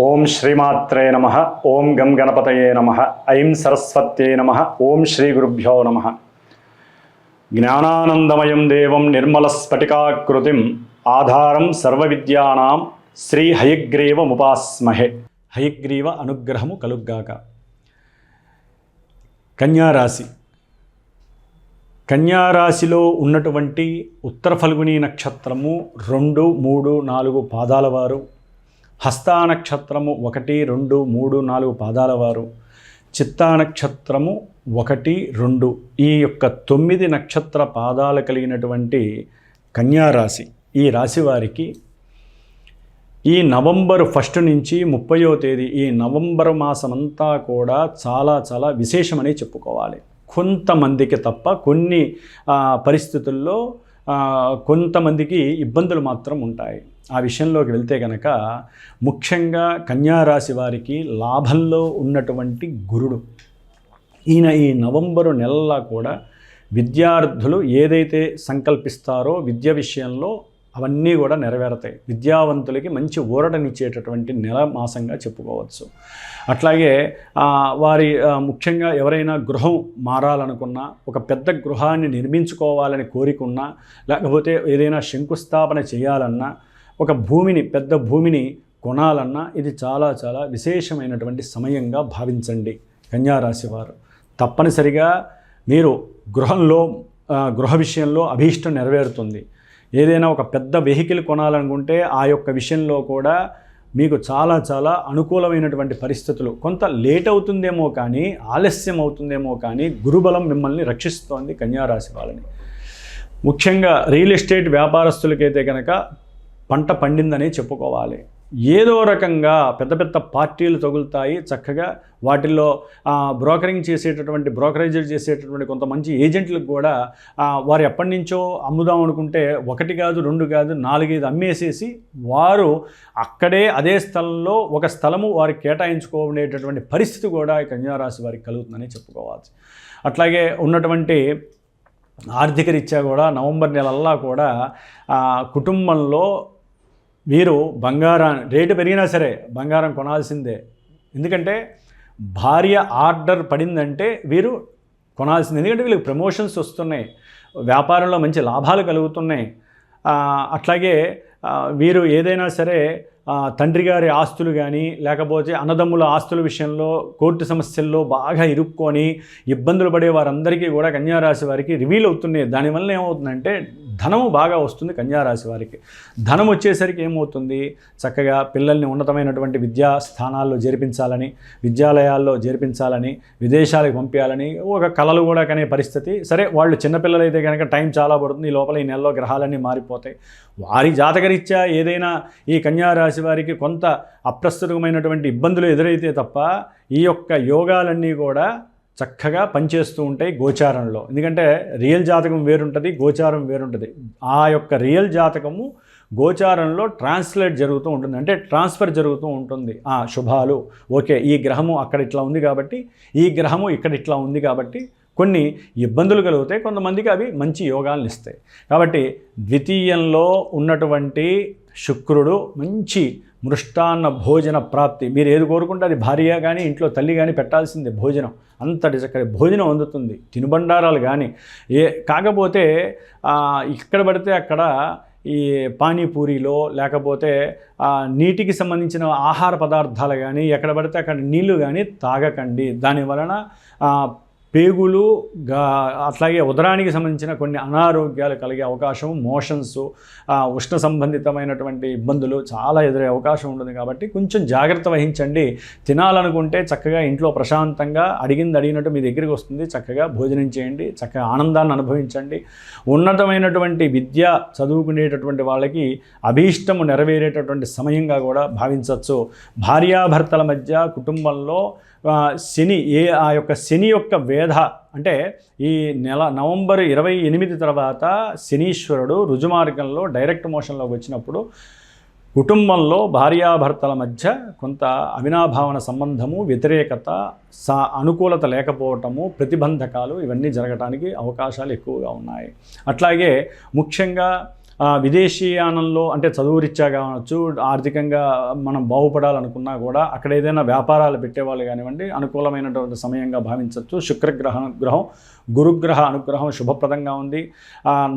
ఓం శ్రీమాత్రే నమ ఓం గం గణపతయే నమ ఐం సరస్వత్యే నమ ఓం శ్రీ గురుభ్యో నమ. జ్ఞానానందమయం దేవం నిర్మలస్ఫటికాకృతిం ఆధారం సర్వవిద్యానాం శ్రీ హయగ్రీవముపాస్మహే హయగ్రీవ అనుగ్రహము కలుగ్గాక. కన్యారాశి కన్యారాశిలో ఉన్నటువంటి ఉత్తర ఫల్గుని నక్షత్రము రెండు మూడు నాలుగు పాదాల వారు హస్తా నక్షత్రము ఒకటి రెండు మూడు నాలుగు పాదాల వారు. చిత్తా నక్షత్రము ఒకటి రెండు. ఈ యొక్క తొమ్మిది నక్షత్ర పాదాలు కలిగినటువంటి కన్యారాశి ఈ రాశి వారికి ఈ నవంబర్ ఫస్ట్ నుంచి ముప్పయో తేదీ ఈ నవంబర్ మాసమంతా కూడా చాలా చాలా విశేషమని చెప్పుకోవాలి. కొంతమందికి తప్ప కొన్ని పరిస్థితుల్లో కొంతమందికి ఇబ్బందులు మాత్రం ఉంటాయి. ఆ విషయంలోకి వెళ్తే కనుక ముఖ్యంగా కన్యారాశి వారికి లాభంలో ఉన్నటువంటి గురుడు. ఈయన ఈ నవంబరు నెలలా కూడా విద్యార్థులు ఏదైతే సంకల్పిస్తారో విద్య విషయంలో అవన్నీ కూడా నెరవేరుతాయి. విద్యావంతులకి మంచి ఊరటనిచ్చేటటువంటి నెల మాసంగా చెప్పుకోవచ్చు. అట్లాగే వారి ముఖ్యంగా ఎవరైనా గృహం మారాలనుకున్నా ఒక పెద్ద గృహాన్ని నిర్మించుకోవాలని కోరికున్నా లేకపోతే ఏదైనా శంకుస్థాపన చేయాలన్నా ఒక భూమిని పెద్ద భూమిని కొనాలన్నా ఇది చాలా చాలా విశేషమైనటువంటి సమయంగా భావించండి. కన్యారాశి వారు తప్పనిసరిగా మీరు గృహంలో గృహ విషయంలో అభీష్టం నెరవేరుతుంది. ఏదైనా ఒక పెద్ద వెహికల్ కొనాలనుకుంటే ఆ యొక్క విషయంలో కూడా మీకు చాలా చాలా అనుకూలమైనటువంటి పరిస్థితులు. కొంత లేట్ అవుతుందేమో కానీ ఆలస్యం అవుతుందేమో కానీ గురుబలం మిమ్మల్ని రక్షిస్తోంది కన్యారాశి వాళ్ళని. ముఖ్యంగా రియల్ ఎస్టేట్ వ్యాపారస్తులకైతే కనుక పంట పండిందని చెప్పుకోవాలి. ఏదో రకంగా పెద్ద పెద్ద పార్టీలు తగులుతాయి. చక్కగా వాటిల్లో బ్రోకరింగ్ చేసేటటువంటి బ్రోకరేజ్ చేసేటటువంటి కొంత మంచి ఏజెంట్లకు కూడా వారు ఎప్పటి నుంచో అమ్ముదాం అనుకుంటే ఒకటి కాదు రెండు కాదు నాలుగైదు అమ్మేసేసి వారు అక్కడే అదే స్థలంలో ఒక స్థలము వారు కేటాయించుకోనేటటువంటి పరిస్థితి కూడా కన్యారాశి వారికి కలుగుతుందని చెప్పుకోవచ్చు అట్లాగే ఉన్నటువంటి ఆర్థిక రీత్యా కూడా నవంబర్ నెలల్లా కూడా కుటుంబంలో వీరు బంగారం రేటు పెరిగినా సరే బంగారం కొనాల్సిందే. ఎందుకంటే భార్య ఆర్డర్ పడిందంటే వీరు కొనాల్సింది. ఎందుకంటే వీళ్ళకి ప్రమోషన్స్ వస్తున్నాయి. వ్యాపారంలో మంచి లాభాలు కలుగుతున్నాయి. అట్లాగే వీరు ఏదైనా సరే తండ్రి గారి ఆస్తులు కానీ లేకపోతే అన్నదమ్ముల ఆస్తుల విషయంలో కోర్టు సమస్యల్లో బాగా ఇరుక్కొని ఇబ్బందులు పడే వారందరికీ కూడా కన్యారాశి వారికి రివీల్ అవుతున్నాయి. దానివల్ల ఏమవుతుందంటే ధనము బాగా వస్తుంది కన్యారాశి వారికి. ధనం వచ్చేసరికి ఏమవుతుంది? చక్కగా పిల్లల్ని ఉన్నతమైనటువంటి విద్యా స్థానాల్లో చేర్పించాలని విద్యాలయాల్లో చేర్పించాలని విదేశాలకు పంపించాలని ఒక కళలు కూడా కనే పరిస్థితి. సరే వాళ్ళు చిన్నపిల్లలైతే కనుక టైం చాలా పడుతుంది. ఈ లోపల ఈ నెలలో గ్రహాలన్నీ మారిపోతాయి. వారి జాతకరీత్యా ఏదైనా ఈ కన్యారాశి వారికి కొంత అప్రస్తుతమైనటువంటి ఇబ్బందులు ఎదురైతే తప్ప ఈ యొక్క యోగాలన్నీ కూడా చక్కగా పనిచేస్తూ ఉంటాయి గోచారంలో. ఎందుకంటే రియల్ జాతకం వేరుంటుంది గోచారం వేరుంటుంది. ఆ యొక్క రియల్ జాతకము గోచారంలో ట్రాన్స్లేట్ జరుగుతూ ఉంటుంది. అంటే ట్రాన్స్ఫర్ జరుగుతూ ఉంటుంది. ఆ శుభాలు ఓకే ఈ గ్రహము అక్కడ ఇట్లా ఉంది కాబట్టి ఈ గ్రహము ఇక్కడ ఇట్లా ఉంది కాబట్టి కొన్ని ఇబ్బందులు కలుగుతాయి కొంతమందికి అవి మంచి యోగాలను ఇస్తాయి. కాబట్టి ద్వితీయంలో ఉన్నటువంటి శుక్రుడు మంచి మృష్టాన్న భోజన ప్రాప్తి. మీరు ఏది కోరుకుంటే అది భార్య కానీ ఇంట్లో తల్లి కానీ పెట్టాల్సిందే భోజనం. అంతటి చక్కటి భోజనం అందుతుంది. తినుబండారాలు కానీ ఏ కాకపోతే ఇక్కడ పడితే అక్కడ ఈ పానీపూరిలో లేకపోతే నీటికి సంబంధించిన ఆహార పదార్థాలు కానీ ఎక్కడ పడితే అక్కడ నీళ్ళు కానీ తాగకండి. దాని వలన పేగులు గా అట్లాగే ఉదరానికి సంబంధించిన కొన్ని అనారోగ్యాలు కలిగే అవకాశం మోషన్స్ ఉష్ణ సంబంధితమైనటువంటి ఇబ్బందులు చాలా ఎదురే అవకాశం ఉంటుంది కాబట్టి కొంచెం జాగ్రత్త వహించండి. తినాలనుకుంటే చక్కగా ఇంట్లో ప్రశాంతంగా అడిగింది అడిగినట్టు మీ దగ్గరికి వస్తుంది. చక్కగా భోజనం చేయండి. చక్కగా ఆనందాన్ని అనుభవించండి. ఉన్నతమైనటువంటి విద్య చదువుకునేటటువంటి వాళ్ళకి అభీష్టము నెరవేరేటటువంటి సమయంగా కూడా భావించవచ్చు. భార్యాభర్తల మధ్య కుటుంబంలో శని ఏ ఆ యొక్క శని యొక్క వేధ అంటే ఈ నెల నవంబర్ ఇరవై ఎనిమిది తర్వాత శనీశ్వరుడు రుజుమార్గంలో డైరెక్ట్ మోషన్లోకి వచ్చినప్పుడు కుటుంబంలో భార్యాభర్తల మధ్య కొంత అవినాభావన సంబంధము వ్యతిరేకత సా అనుకూలత లేకపోవటము ప్రతిబంధకాలు ఇవన్నీ జరగటానికి అవకాశాలు ఎక్కువగా ఉన్నాయి. అట్లాగే ముఖ్యంగా విదేశీయానంలో అంటే చదువు రీత్యా కావచ్చు ఆర్థికంగా మనం బాగుపడాలనుకున్నా కూడా అక్కడ ఏదైనా వ్యాపారాలు పెట్టేవాళ్ళు కానివ్వండి అనుకూలమైనటువంటి సమయంగా భావించవచ్చు. శుక్రగ్రహ అనుగ్రహం గురుగ్రహ అనుగ్రహం శుభప్రదంగా ఉంది.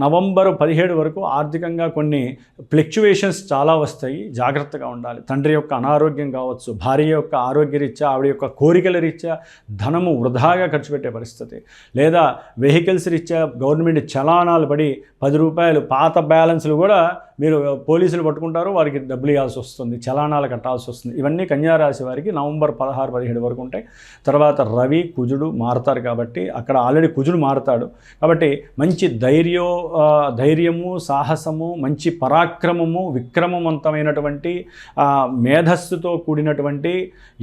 నవంబరు పదిహేడు వరకు ఆర్థికంగా కొన్ని ఫ్లక్చువేషన్స్ చాలా వస్తాయి. జాగ్రత్తగా ఉండాలి. తండ్రి యొక్క అనారోగ్యం కావచ్చు భార్య యొక్క ఆరోగ్య రీత్యా ఆవిడ యొక్క కోరికల రీత్యా ధనము వృధాగా ఖర్చు పెట్టే పరిస్థితి. లేదా వెహికల్స్ రీత్యా గవర్నమెంట్ చలానాలు పడి పది రూపాయలు పాత బ్యాలెన్స్లు కూడా మీరు పోలీసులు పట్టుకుంటారు వారికి డబ్బులు ఇవ్వాల్సి వస్తుంది చలానాలు కట్టాల్సి వస్తుంది. ఇవన్నీ కన్యారాశి వారికి నవంబర్ పదహారు పదిహేడు వరకు ఉంటాయి. తర్వాత రవి కుజుడు మారుతారు కాబట్టి అక్కడ ఆల్రెడీ కుజుడు మారుతాడు. కాబట్టి మంచి ధైర్యో ధైర్యము సాహసము మంచి పరాక్రమము విక్రమవంతమైనటువంటి మేధస్సుతో కూడినటువంటి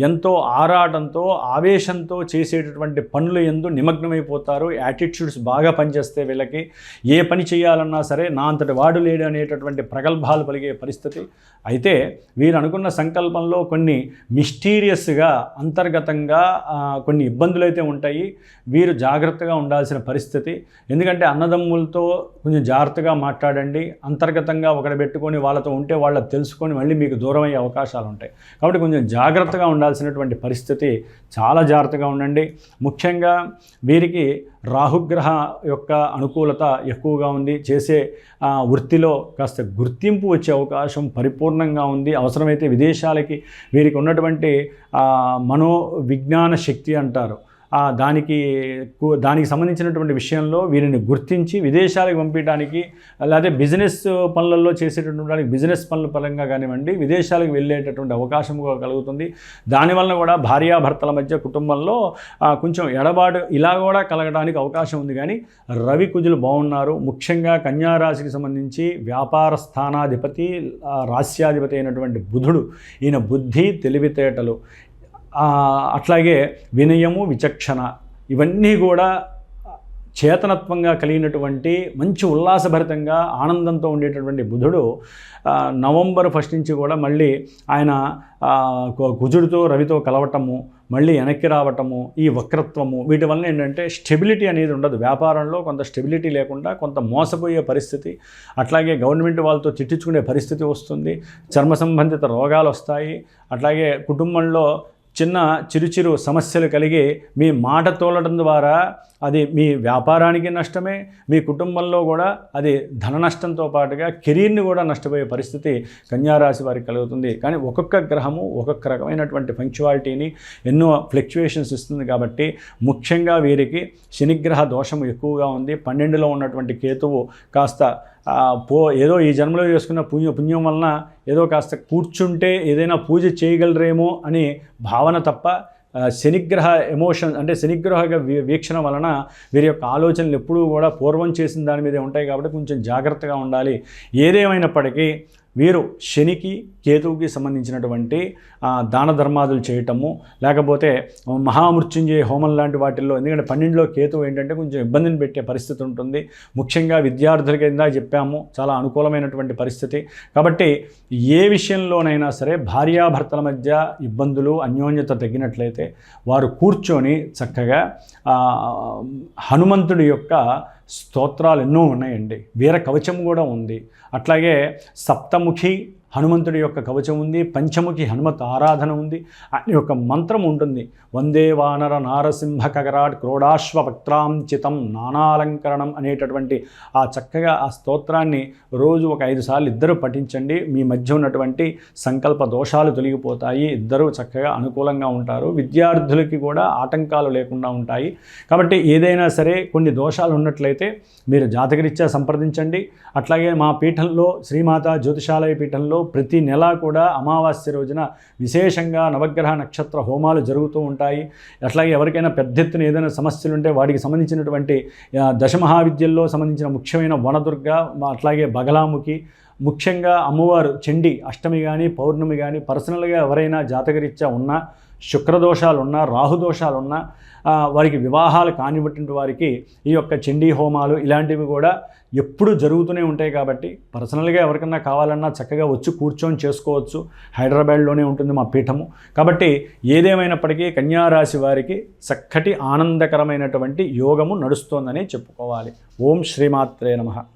ఎంతో ఆరాటంతో ఆవేశంతో చేసేటటువంటి పనులు ఎందు నిమగ్నమైపోతారు. యాటిట్యూడ్స్ బాగా పనిచేస్తే వీళ్ళకి ఏ పని చేయాలన్నా సరే నా అంతటి వాడు లేడు అనేటటువంటి అనేటువంటి ప్రగల్భాలు పలిగే పరిస్థితి. అయితే వీరు అనుకున్న సంకల్పంలో కొన్ని మిస్టీరియస్గా అంతర్గతంగా కొన్ని ఇబ్బందులు అయితే ఉంటాయి. వీరు జాగ్రత్తగా ఉండాల్సిన పరిస్థితి. ఎందుకంటే అన్నదమ్ములతో కొంచెం జాగ్రత్తగా మాట్లాడండి. అంతర్గతంగా ఒకటి పెట్టుకొని వాళ్ళతో ఉంటే వాళ్ళకి తెలుసుకొని మళ్ళీ మీకు దూరం అయ్యే అవకాశాలు ఉంటాయి. కాబట్టి కొంచెం జాగ్రత్తగా ఉండాల్సినటువంటి పరిస్థితి. చాలా జాగ్రత్తగా ఉండండి. ముఖ్యంగా వీరికి రాహుగ్రహ యొక్క అనుకూలత ఎక్కువగా ఉంది. చేసే వృత్తిలో కాస్త గుర్తింపు వచ్చే అవకాశం పరిపూర్ణంగా ఉంది. అవసరమైతే విదేశాలకి వీరికి ఉన్నటువంటి మనో విజ్ఞాన శక్తి అంటారు. దానికి దానికి సంబంధించినటువంటి విషయంలో వీరిని గుర్తించి విదేశాలకు పంపించడానికి లేదా బిజినెస్ పనులలో చేసేటటువంటి బిజినెస్ పనుల పరంగా కానివ్వండి విదేశాలకు వెళ్ళేటటువంటి అవకాశం కలుగుతుంది. దానివల్ల కూడా భార్యాభర్తల మధ్య కుటుంబంలో కొంచెం ఎడబాటు ఇలా కూడా కలగడానికి అవకాశం ఉంది. కానీ రవి కుజులు బాగున్నారు. ముఖ్యంగా కన్యారాశికి సంబంధించి వ్యాపార స్థానాధిపతి రాస్యాధిపతి అయినటువంటి బుధుడు ఈయన బుద్ధి తెలివితేటలు. అట్లాగే వినయము విచక్షణ ఇవన్నీ కూడా చేతనత్వంగా కలిగినటువంటి మంచి ఉల్లాసభరితంగా ఆనందంతో ఉండేటటువంటి బుధుడు నవంబర్ ఫస్ట్ నుంచి కూడా మళ్ళీ ఆయన కుజుడితో రవితో కలవటము మళ్ళీ వెనక్కి రావటము ఈ వక్రత్వము వీటి వలన ఏంటంటే స్టెబిలిటీ అనేది ఉండదు. వ్యాపారంలో కొంత స్టెబిలిటీ లేకుండా కొంత మోసపోయే పరిస్థితి అట్లాగే గవర్నమెంట్ వాళ్ళతో తిట్టించుకునే పరిస్థితి వస్తుంది చర్మ సంబంధిత రోగాలు వస్తాయి అట్లాగే కుటుంబంలో చిన్న చిరుచిరు సమస్యలు కలిగి మీ మాట తోలడం ద్వారా అది మీ వ్యాపారానికి నష్టమే మీ కుటుంబంలో కూడా అది ధన నష్టంతో పాటుగా కెరీర్ని కూడా నష్టపోయే పరిస్థితి కన్యారాశి వారికి కలుగుతుంది. కానీ ఒక్కొక్క గ్రహము ఒక్కొక్క రకమైనటువంటి పంక్చువాలిటీని ఎన్నో ఫ్లక్చువేషన్స్ ఇస్తుంది కాబట్టి ముఖ్యంగా వీరికి శనిగ్రహ దోషము ఎక్కువగా ఉంది. పన్నెండులో ఉన్నటువంటి కేతువు కాస్త పో ఏదో ఈ జన్మలో చేసుకున్న పుణ్య పుణ్యం వలన ఏదో కాస్త కూర్చుంటే ఏదైనా పూజ చేయగలరేమో అని భావన తప్ప శనిగ్రహ ఎమోషన్ అంటే శనిగ్రహ వీక్షణ వలన వీరి యొక్క ఆలోచనలు ఎప్పుడూ కూడా పూర్వం చేసిన దాని మీదే ఉంటాయి కాబట్టి కొంచెం జాగ్రత్తగా ఉండాలి. ఏదేమైనప్పటికీ వీరు శనికి కేతువుకి సంబంధించినటువంటి దాన ధర్మాదులు చేయటము లేకపోతే మహామృత్యుంజయ హోమం లాంటి వాటిల్లో ఎందుకంటే పన్నెండులో కేతువు ఏంటంటే కొంచెం ఇబ్బందిని పెట్టే పరిస్థితి ఉంటుంది. ముఖ్యంగా విద్యార్థులకి కింద చెప్పాము చాలా అనుకూలమైనటువంటి పరిస్థితి. కాబట్టి ఏ విషయంలోనైనా సరే భార్యాభర్తల మధ్య ఇబ్బందులు అన్యోన్యత తగ్గినట్లయితే వారు కూర్చొని చక్కగా హనుమంతుడి యొక్క స్తోత్రాలు ఎన్నో ఉన్నాయండి. వీర కవచం కూడా ఉంది. అట్లాగే సప్తముఖి హనుమంతుడి యొక్క కవచం ఉంది పంచముఖి హనుమత్ ఆరాధన ఉంది ఆయన యొక్క మంత్రం ఉంటుంది. వందే వానర నారసింహ కగరాట్ క్రోడాశ్వ వక్త్రాంచితం నానాలంకరణం అనేటటువంటి ఆ చక్కగా ఆ స్తోత్రాన్ని రోజు ఒక ఐదు సార్లు ఇద్దరు పఠించండి. మీ మధ్య ఉన్నటువంటి సంకల్ప దోషాలు తొలగిపోతాయి. ఇద్దరు చక్కగా అనుకూలంగా ఉంటారు. విద్యార్థులకి కూడా ఆటంకాలు లేకుండా ఉంటాయి. కాబట్టి ఏదైనా సరే కొన్ని దోషాలు ఉన్నట్లయితే మీరు జాతకరీత్యా సంప్రదించండి. అట్లాగే మా పీఠంలో శ్రీమాత జ్యోతిషాలయ పీఠంలో ప్రతి నెల కూడా అమావాస్య రోజున విశేషంగా నవగ్రహ నక్షత్ర హోమాలు జరుగుతూ ఉంటాయి. అట్లాగే ఎవరికైనా పెద్ద ఎత్తున ఏదైనా సమస్యలు ఉంటే వాటికి సంబంధించినటువంటి దశమహావిద్యల్లో సంబంధించిన ముఖ్యమైన వనదుర్గ అట్లాగే బగలాముఖి ముఖ్యంగా అమ్మవారు చండి అష్టమి కానీ పౌర్ణమి కానీ పర్సనల్గా ఎవరైనా జాతకరీత్యా ఉన్నా శుక్రదోషాలున్నా రాహుదోషాలున్నా వారికి వివాహాలు కానివ్వటువంటి వారికి ఈ యొక్క చండీ హోమాలు ఇలాంటివి కూడా ఎప్పుడు జరుగుతూనే ఉంటాయి కాబట్టి పర్సనల్గా ఎవరికన్నా కావాలన్నా చక్కగా వచ్చి కూర్చొని చేసుకోవచ్చు. హైదరాబాద్లోనే ఉంటుంది మా పీఠము. కాబట్టి ఏదేమైనప్పటికీ కన్యారాశి వారికి చక్కటి ఆనందకరమైనటువంటి యోగము నడుస్తోందని చెప్పుకోవాలి. ఓం శ్రీమాత్రే నమ.